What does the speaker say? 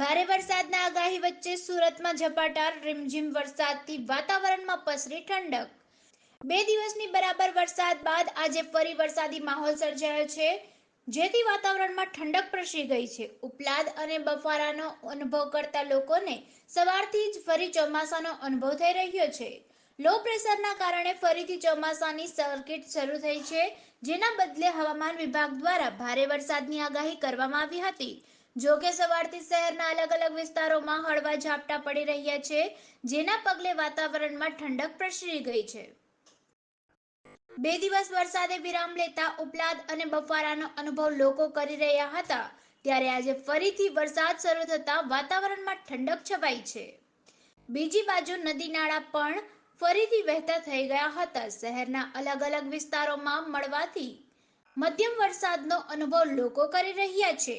ભારે વરસાદના આગાહી વચ્ચે સુરતમાં ઝપાટાર, રીમઝીમ વરસાદથી વાતાવરણમાં પસરી ઠંડક. બે દિવસની બરાબર વરસાદ બાદ આજે ફરી વરસાદી માહોલ સર્જાયો છે, જેથી વાતાવરણમાં ઠંડક પ્રસરી ગઈ છે. ઉપલાદ અને બફારાનો અનુભવ કરતા લોકોને સવારથી જ ફરી ચોમાસાનો અનુભવ થઈ રહ્યો છે. લો પ્રેશરના કારણે ફરીથી ચોમાસાની સર્કિટ શરૂ થઈ છે, જેના બદલે હવામાન વિભાગ દ્વારા ભારે વરસાદની આગાહી કરવામાં આવી હતી. જો કે સવારથી શહેરના અલગ અલગ વિસ્તારોમાં હળવા ઝાપટા પડી રહ્યા છે, જેના પગલે વાતાવરણમાં ઠંડક પ્રસરી ગઈ છે. બે દિવસ વરસાદે વિરામ લેતા ઉપલાદ અને બફારાનો અનુભવ લોકો કરી રહ્યા હતા, ત્યારે આજે ફરીથી વરસાદ શરૂ થતા વાતાવરણમાં ઠંડક છવાઈ છે. બીજી બાજુ નદી નાળા પણ ફરીથી વહેતા થઈ ગયા હતા. શહેરના અલગ અલગ વિસ્તારોમાં મળવાથી મધ્યમ વરસાદનો અનુભવ લોકો કરી રહ્યા છે.